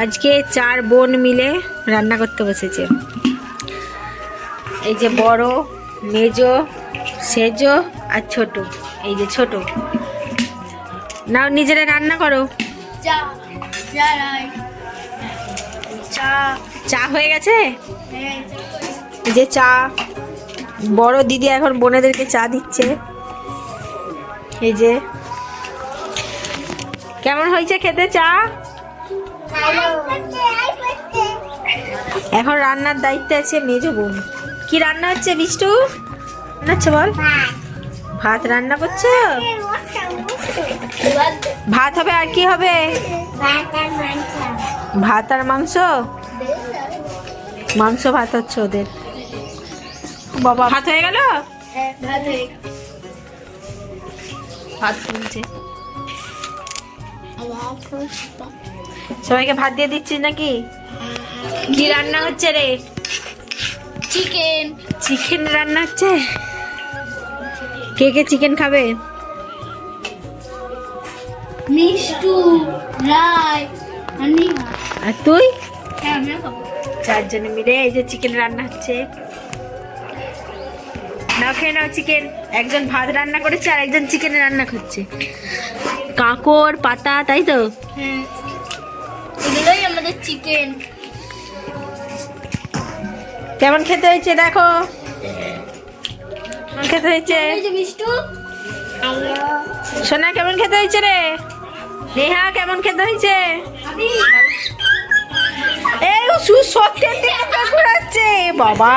আজকে চার বোন মিলে রান্না করতে বসেছে। এই যে বড় মেজো সেজো আর ছোট। এই যে ছোট। নাও নিজেরা রান্না করো। চা হয়ে গেছে? হ্যাঁ এই যে চা। বড় দিদি এখন বোনেদেরকে চা দিচ্ছে। এই যে। কেমন হয়েছে খেতে চা? এখন রান্নার দায়িত্বে আছে মেজো বোন। কি রান্না হচ্ছে বিষ্টু? রান্না বল। ভাত রান্না করছ? ভাত হবে আর কি হবে? ভাত আর মাংস? মাংস ভাত হচ্ছে ওদের। বাবা, ভাত হয়ে গেল? ভাত তুলছে। সবাইকে ভাত দিয়ে দিচ্ছিস নাকি? কি রান্না হচ্ছে রে? চিকেন চিকেন রান্না হচ্ছে? কে কে চিকেন খাবে? মিষ্টু আমি আর তুই? হ্যাঁ চারজনে মিলে এই যে চিকেন রান্না হচ্ছে। নাও খেয়ে নাও চিকেন একজন ভাত রান্না করেছে আর একজন চিকেন রান্না করছে। কাঁকড় পাতা তাই তো? হ্যাঁ। আমাদের চিকেন কেমন খেতে হয়েছে দেখো? কেমন খেতে হয়েছে? সোনা কেমন খেতে হয়েছে রে? নেহা কেমন খেতে হয়েছে? এই সু সত্যি ঘুরাচ্ছে বাবা।